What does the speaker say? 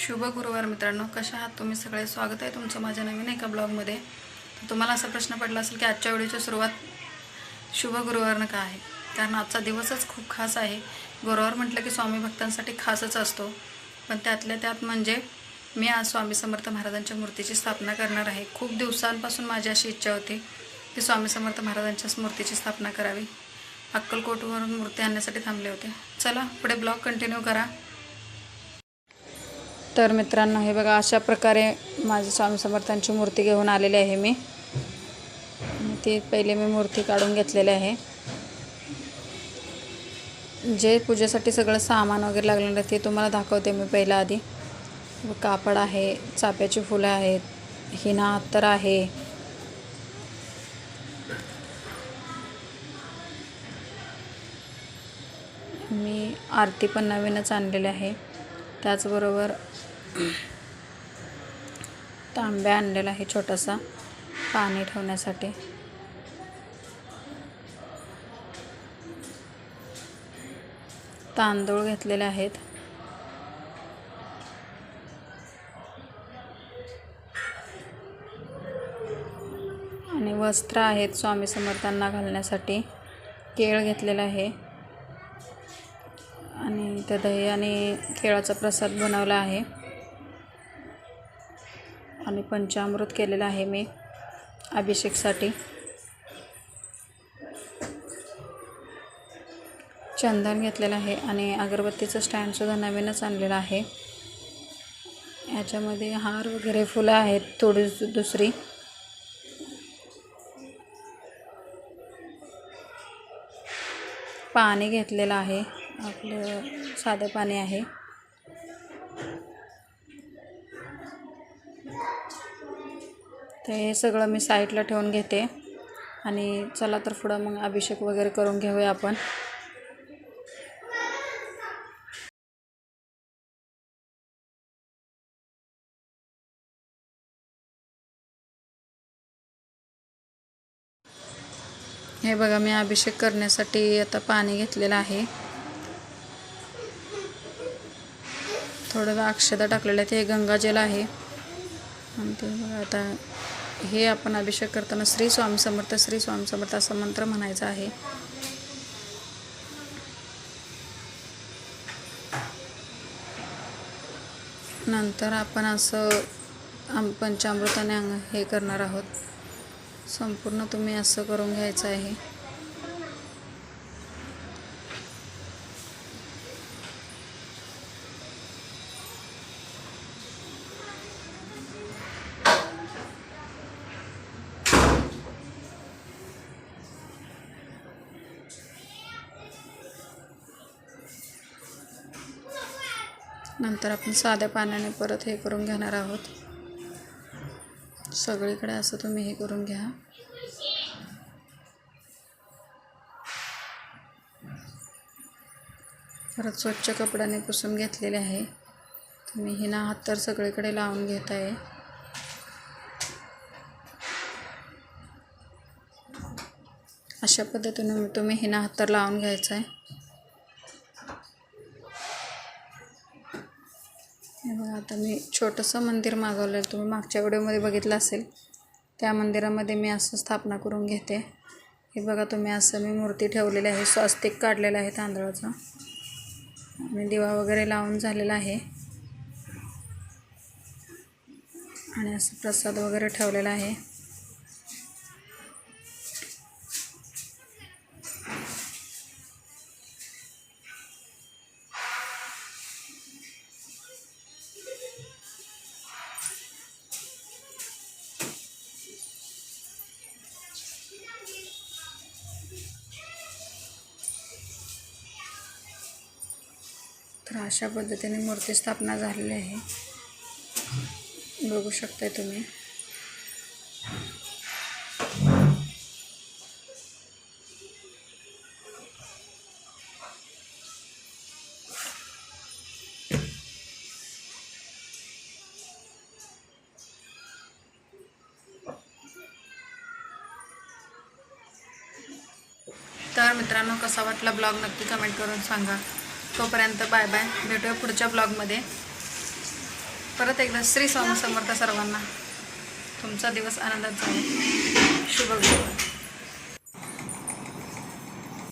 शुभ गुरुवार मित्रांनो. कशा आहात तुम्ही सगळे? स्वागत आहे तुमचं माझ्या नवीन एका ब्लॉगमध्ये. तुम्हाला असा प्रश्न पडला असेल की आजच्या व्हिडिओची सुरुवात शुभ गुरुवारनं का आहे? कारण आजचा दिवसच खूप खास आहे. गुरुवार म्हटलं की स्वामी भक्तांसाठी खासच असतो. पण त्यातल्या त्यात म्हणजे मी आज स्वामी समर्थ महाराजांच्या मूर्तीची स्थापना करणार आहे. खूप दिवसांपासून माझी अशी इच्छा होती की स्वामी समर्थ महाराजांच्याच मूर्तीची स्थापना करावी. अक्कलकोटवरून मूर्ती आणण्यासाठी थांबले होते. चला पुढे ब्लॉग कंटिन्यू करा. तर मित्रांनो हे बघा अशा प्रकारे माझी स्वामी समर्थांची मूर्ती घेऊन आलेली आहे मी. ती पहिले मी मूर्ती काढून घेतलेली आहे. जे पूजेसाठी सगळं सामान वगैरे लागलेलं आहे ते तुम्हाला दाखवते मी पहिला आधी. कापड आहे चाफ्याची फुलं आहेत हिना अत्तर आहे. मी आरती पण नवीनच आणलेली आहे. त्याचबरोबर तांब्या आणलेला आहे छोटासा पाणी ठेवण्यासाठी. तांदूळ घेतलेले आहेत. आणि वस्त्र आहेत स्वामी समर्थांना घालण्यासाठी. केळ घेतलेला आहे. आणि त्या दही आणि केळाचा प्रसाद बनवला आहे. आणि पंचामृत केलेलं आहे मी अभिषेकसाठी. चंदन घेतलेलं आहे आणि अगरबत्तीचं स्टँडसुद्धा नवीनच आणलेलं आहे. याच्यामध्ये हार वगैरे फुलं आहेत थोडी दुसरी. पाणी घेतलेलं आहे आपलं साधं पाणी आहे. तर हे सगळं मी साईडला ठेवून घेते. आणि चला तर पुढं मग अभिषेक वगैरे करून घेऊया आपण. हे बघा मी अभिषेक करण्यासाठी आता पाणी घेतलेलं आहे. थोडं अक्षता टाकलेलं आहे ते गंगाजल आहे. आणि ते बघा आता हे आपण अभिषेक करताना श्री स्वामी समर्थ श्री स्वामी समर्थ असा मंत्र म्हणायचा आहे. नंतर आपण असं आम पंचामृताने हे करणार आहोत. संपूर्ण तुम्ही असं करून घ्यायचं आहे. नंतर आपण साध्या पाण्याने परत हे करून घेणार आहोत. सगळीकडे असं तुम्ही हे करून घ्या. परत स्वच्छ कपड्याने पुसून घेतलेले आहे. तुम्ही हिना हात तर सगळीकडे लावून घेत आहे अशा पद्धतीने तुम्ही हिना हात तर लावून घ्यायचा आहे हे बघा आता मी छोटंसं मंदिर मागवलं आहे तुम्ही मागच्या व्हिडिओमध्ये बघितलं असेल. त्या मंदिरामध्ये मी असं स्थापना करून घेते. हे बघा तुम्ही असं मी मूर्ती ठेवलेली आहे. स्वस्तिक काढलेलं आहे तांदळाचं. आणि दिवा वगैरे लावून झालेला आहे. आणि असं प्रसाद वगैरे ठेवलेला आहे. तर अशा पद्धतीने मूर्ती स्थापना झालेली आहे. बघू शकताय तुम्ही. तर मित्रांनो कसा वाटला ब्लॉग नक्की कमेंट करून सांगा. तोपर्यंत बाय बाय. भेटूया पुढच्या ब्लॉगमध्ये. परत एकदा श्री स्वामी समर्थ सर्वांना. तुमचा दिवस आनंदात जाईल. शुभ